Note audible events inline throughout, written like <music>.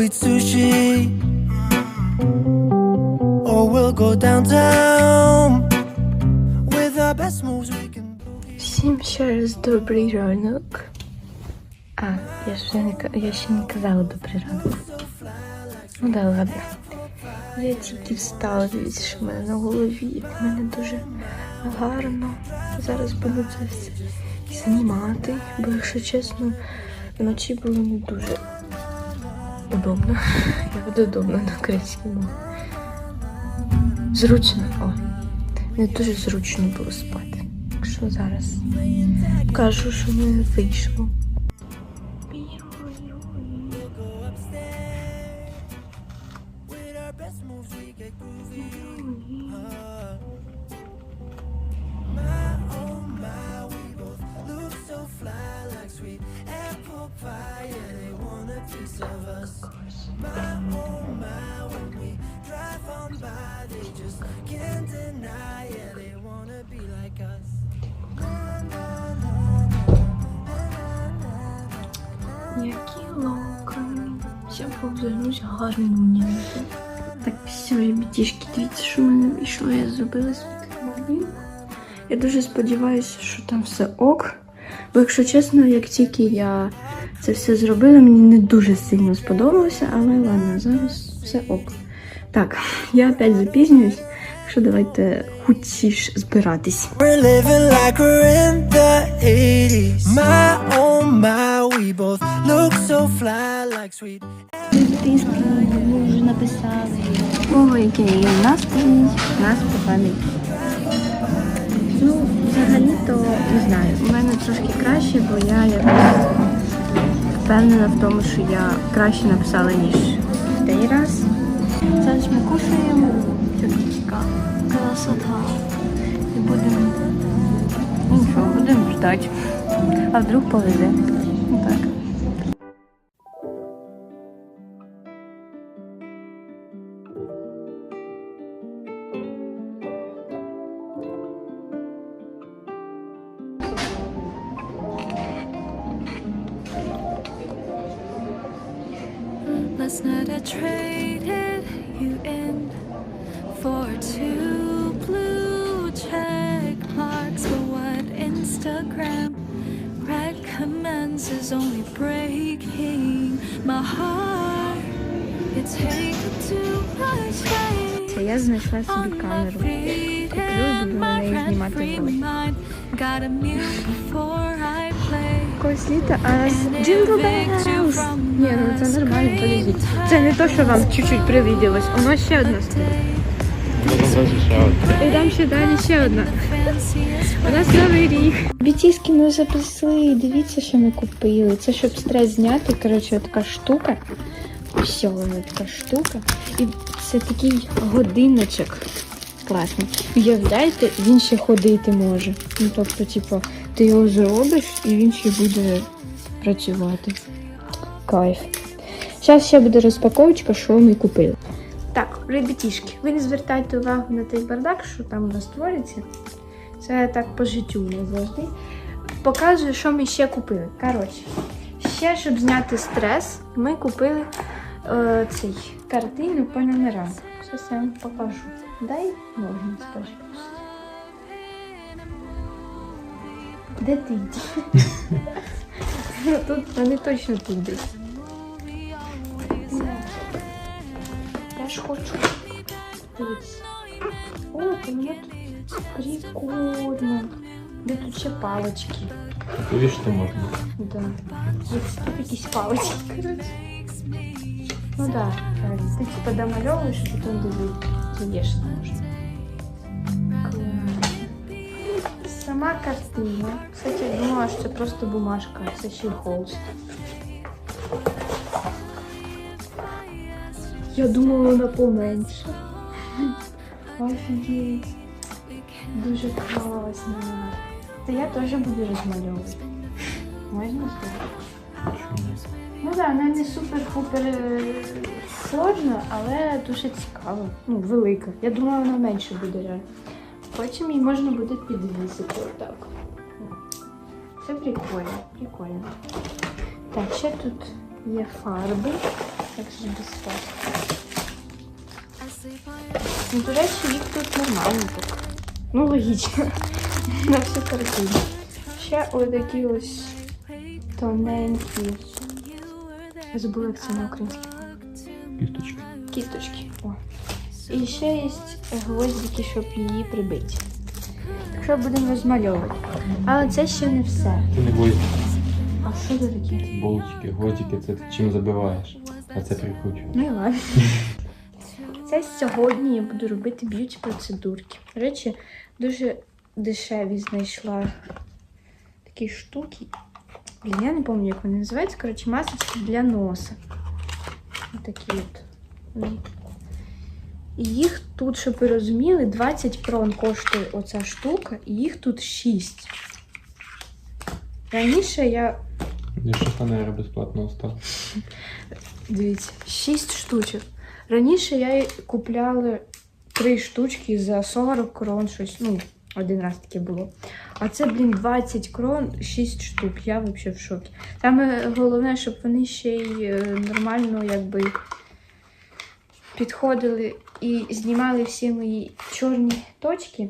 eat sushi. Or we'll go downtown with our best moves we can. Всім ще раз добрий ранок. А, я вже не я ще не казала добрий ранок. Ну да, ладно. Я тільки встала, дивіться, що в мене на голові. В мене дуже гарно. Зараз буду це все знімати, бо якщо чесно, вночі було не дуже удобно. Як удобно на українській. Зручно, о. Не дуже зручно було спати. Так що зараз покажу, що ми вийшло. Повзернуся гарно мені. Так, все, ребятішки, дивіться, що мене вийшло. Я зробила світло. Я дуже сподіваюся, що там все ок. Бо, якщо чесно, як тільки я це все зробила, мені не дуже сильно сподобалося, але ладно, зараз все ок. Так, я опять запізнююсь, що давайте хутіш збиратись. We're living like we're in the 80s. My oh my, we both look so fly like sweet. Ну, взагалі-то не знаю. У мене трошки краще, бо я якось впевнена в тому, що я краще написала, ніж той раз. Зараз ми кушаємо. Така красота. І будемо. Ну будемо ждати. А вдруг повезе. Ну так. Last night I traded you in for two blue check marks. But what Instagram recommends is only breaking my heart. It's taken too much faith. Це я знайшла собі on my камеру. feet Куплю і буду and на my неї знімати rent-free влоги. mind. Gotta mute before I play. Якогось літа, а з Jingle Bells. Ні, ну це нормально, подождіть. Це не то, що вам чуть-чуть привиділось. Воно ще одна стоїть. І там ще далі ще одна. Нас новий рік. Бітіски ми запасли. Дивіться, що ми купили. Це щоб стрес зняти. Коротше, така штука. Все, вона така штука. І це такий годиночок. Класний. Уявляєте, він ще ходити може. Ну, тобто, типу, ти його зробиш і він ще буде працювати. Кайф. Зараз ще буде розпаковочка, що ми купили. Так, ребятішки, ви не звертайте увагу на той бардак, що там у нас твориться. Це так по життю не завжди. Показую, що ми ще купили. Коротше, ще, щоб зняти стрес, ми купили е, цей картину по номерам. Зараз я вам покажу. Дай ножниць, пожалуйста. Де ти Тут вони точно тут десь. Я ж хочу. Дивіться. О, то мені тут прикольно. Де тут ще палочки. Вивішити можна. Да. Ось тут якісь палочки, коротше. Ну да, правильно. Ти типа домальовуєш, а потім додаєш можна. Клас. Сама картина. Кстати, я думала, що це просто бумажка, це ще й холст. Я думала, вона поменше. Офігеть. Дуже класно. Та я теж буду розмальовувати. Можна сказати? Ну так, вона не супер-пупер е, сложна, але дуже цікава. Ну, велика. Я думала, вона менше буде реально. Потім її можна буде підвісити отак. Це прикольно, прикольно. Так, ще тут є фарби. Як же без sleep Ну, до речі, їх тут нормально так. Ну, логічно. <laughs> На всю картину. Ще ось такі ось тоненькі. Я забула, як це на українській. Кісточки. Кісточки. О. І ще є гвоздики, щоб її прибити. Що будемо розмальовувати. Але це ще не все. Це не гвоздики, А що це таке? болтики. Гвоздики це ти чим забиваєш. А це прикручуєш. Ну і ладно. Це сьогодні я буду робити б'юті процедурки. До речі, дуже дешеві знайшла такі штуки. Блін, я не пам'ятаю, як вони називаються. Коротше, масочки для носа. Отакі от. І їх тут, щоб ви розуміли, 20 крон коштує оця штука, і їх тут 6. Раніше я Я ще фанера безплатно став. Дивіться, 6 штучок. Раніше я купляла 3 штучки за 40 крон, щось, ну, один раз таке було. А це, блін, 20 крон, 6 штук. Я взагалі в шокі. Саме головне, щоб вони ще й е, нормально якби підходили і знімали всі мої чорні точки.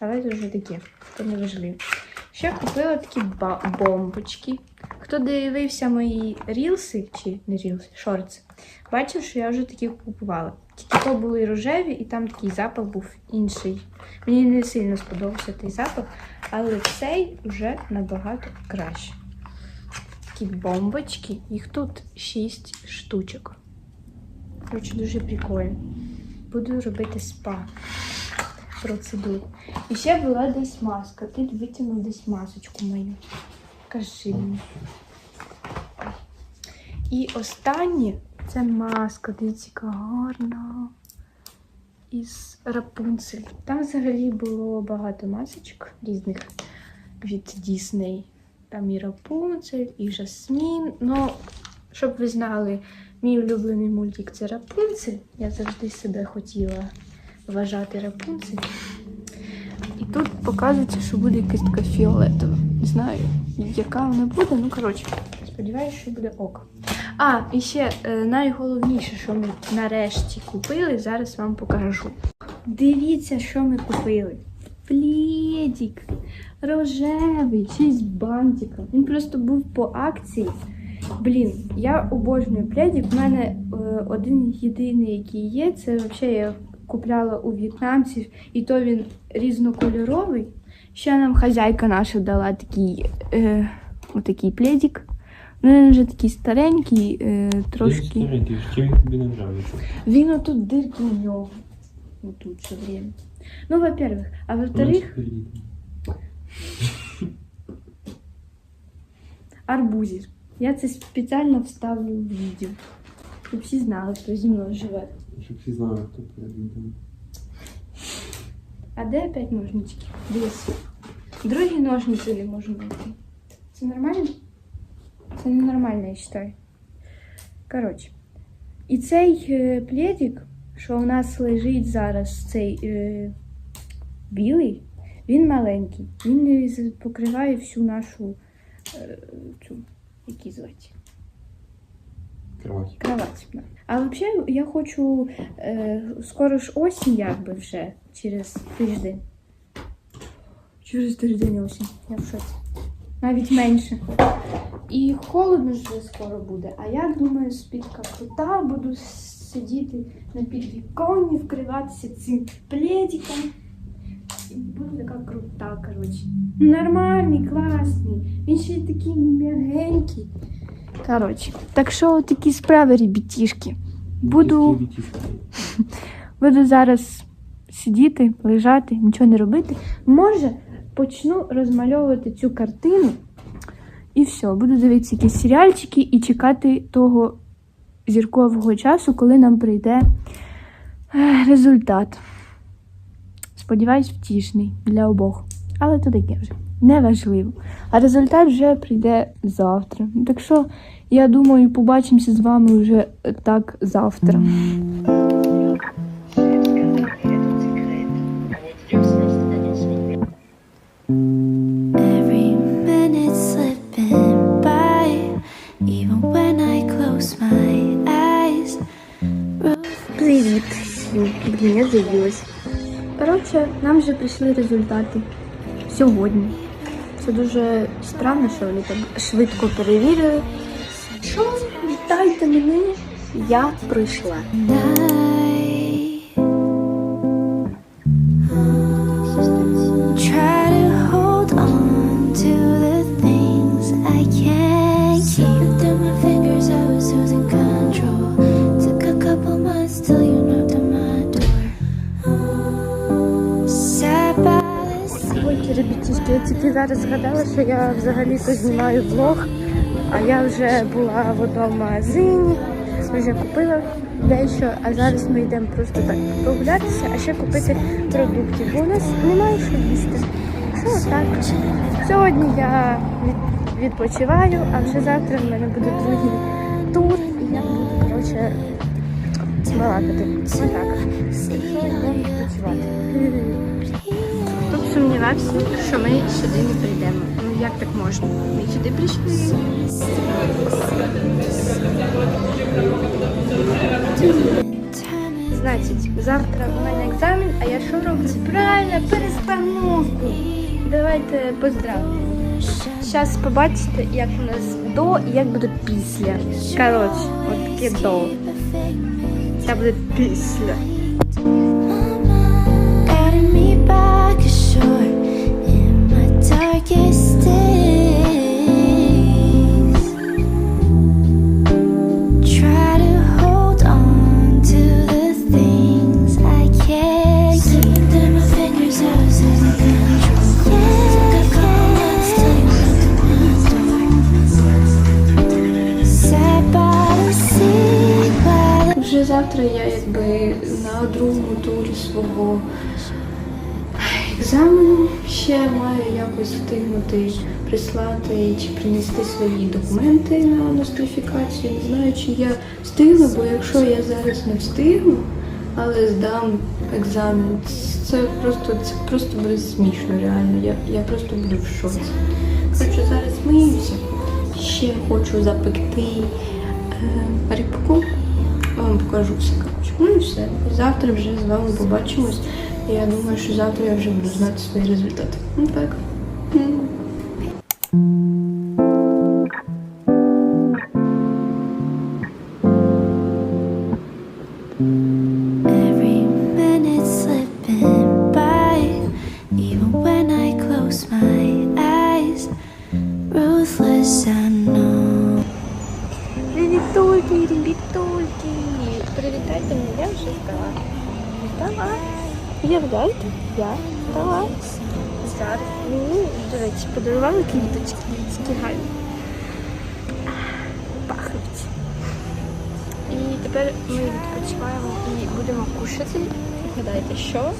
Але це вже таке, то не. Ще купила такі бомбочки. Хто дивився мої рілси, чи не рілси, шорти, бачив, що я вже такі купувала. Тільки то були рожеві, і там такий запах був інший. Мені не сильно сподобався той запах, але цей вже набагато краще. Такі бомбочки, їх тут 6 штучок. Коротше, дуже прикольно. Буду робити спа процедуру. І ще була десь маска. Ти витягнув десь масочку мою. Кажи мені. І останнє це маска. Дивіться, яка гарна. Із Рапунцель. Там взагалі було багато масочок різних від Дісней. Там і Рапунцель, і Жасмін. Ну, щоб ви знали, мій улюблений мультик це Рапунцель. Я завжди себе хотіла вважати Рапунцель. І тут показується, що буде якась така фіолетова. Не знаю, яка вона буде, ну коротше, сподіваюся, що буде ок. А, і ще е, найголовніше, що ми нарешті купили, зараз вам покажу. Дивіться, що ми купили. Пледик рожевий, ще з бантиком. Він просто був по акції. Блін, я обожнюю пледик. У мене е, один єдиний, який є, це взагалі я купляла у в'єтнамців, і то він різнокольоровий. Ще нам хазяйка наша дала такий, е, отакий пледик. Ну, він вже такий старенький, е, трошки. Старенький, чим він тобі не нравиться? Він отут дирки у нього. Отут все время. Ну, во-первых. А во-вторых, арбузик. Я це спеціально вставлю в відео. Щоб всі знали, хто зі мною живе. Щоб всі знали, хто перед відео. А де опять ножнички? Дивись. Другі ножниці не можу знайти. Це нормально? Це ненормально, я вважаю. Коротше. І цей е, пледик, що у нас лежить зараз, цей е, білий, він маленький. Він не покриває всю нашу е, цю, які звати, Кровать. кровать. Да. А взагалі я хочу е, скоро ж осінь, якби вже через тиждень. Через тиждень осінь. Я в шоці. Навіть менше. І холодно вже скоро буде. А я думаю, спідка крута, буду сидіти на підвіконні, вкриватися цим пледиком. І буду така крута, коротше. Нормальний, класний. Він ще такий м'ягенький. Коротше, так що такі справи, ребятішки. Буду, <laughs> буду зараз сидіти, лежати, нічого не робити. Може, почну розмальовувати цю картину. І все, буду дивитися якісь серіальчики і чекати того зіркового часу, коли нам прийде результат. Сподіваюсь, втішний для обох. Але то таке вже неважливо. А результат вже прийде завтра. Так що, я думаю, побачимося з вами вже е, так завтра. Вже прийшли результати сьогодні. Це дуже странно, що вони так швидко перевірили. Що? Вітайте мене! Я прийшла. Зараз згадала, що я взагалі-то знімаю влог, а я вже була в одному магазині, вже купила дещо, а зараз ми йдемо просто так прогулятися, а ще купити продуктів, бо у нас немає що їсти. Що так? Сьогодні я від- відпочиваю, а вже завтра в мене буде другий тур, і я буду, коротше, балакати. Отак. Що йдемо відпочивати. Сумнівався, що ми сюди не прийдемо. Ну як так можна? Ми сюди прийшли. Значить, завтра у мене екзамен, а я що роблю? Правильно, перестановку. Давайте поздравимо. Зараз побачите, як у нас до і як буде після. Коротше, от таке до. Це буде після. kiss. Встигнути прислати чи принести свої документи на нострифікацію. Не знаю, чи я встигну, бо якщо я зараз не встигну, але здам екзамен, це просто це просто буде смішно, реально. Я, я просто буду в шоці. Коротше, зараз миюся. Ще хочу запекти е, рибку. Вам покажу все, коротше. Ну і все. Завтра вже з вами побачимось. Я думаю, що завтра я вже буду знати свої результати. Ну так. Квіточки, такі гарні. Пахнуть. І тепер ми відпочиваємо і будемо кушати. Гадайте, що?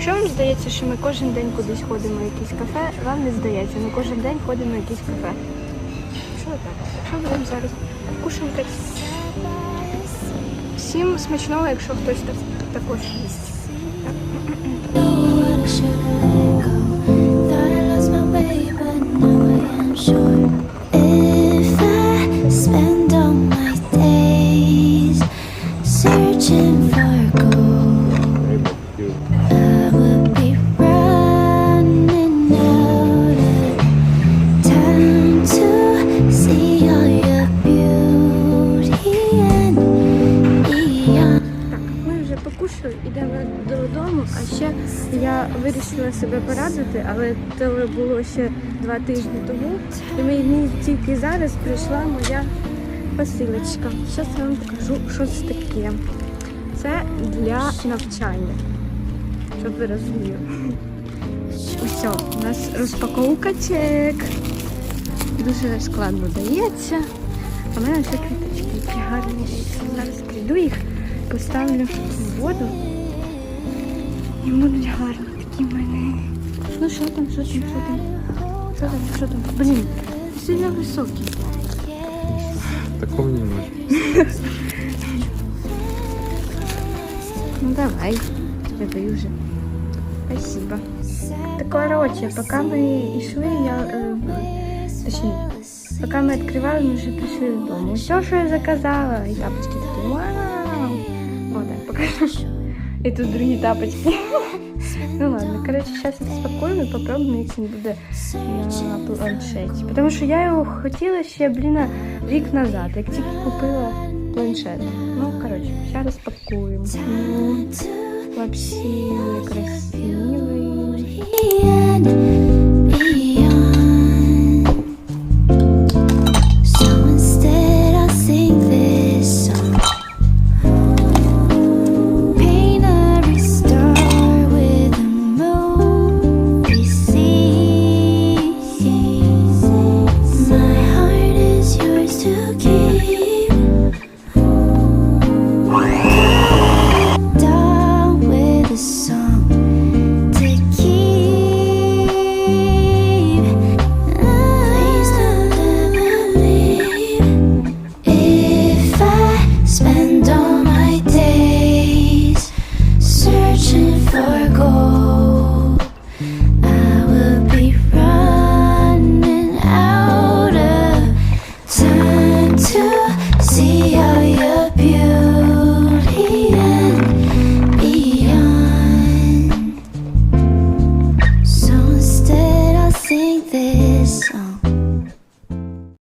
Що вам здається, що ми кожен день кудись ходимо в якесь кафе? Вам не здається, ми кожен день ходимо в якесь кафе. Що так? Що будемо зараз кушати? Всім смачного, якщо хтось так, також їсть. What це було ще два тижні тому. І мені тільки зараз прийшла моя посилочка. Зараз я вам покажу, що це таке. Це для навчання, щоб ви розуміли. Ось, у нас розпаковка чек. Дуже складно дається. А в мене ще квіточки які гарні. Зараз прийду їх, поставлю в воду. І будуть гарні такі мене. Ну що там, що там, що там? Що там, що там? Блін, сильно високі. Такого не може. Ну давай, я даю вже. Спасибо. Так, короче, пока мы йшли, я... Е, точніше, пока ми відкривали, ми вже прийшли додому. Все, що я заказала, і тапочки такі, вау! О, так, покажу. І тут другі тапочки. <laughs> Ну ладно, короче, сейчас я спокойно попробуем этим буду на планшете. Потому что я його хотіла ще, блін, рік назад, я тільки купила планшет. Ну, короче, сейчас распакуем, Вообще красивый.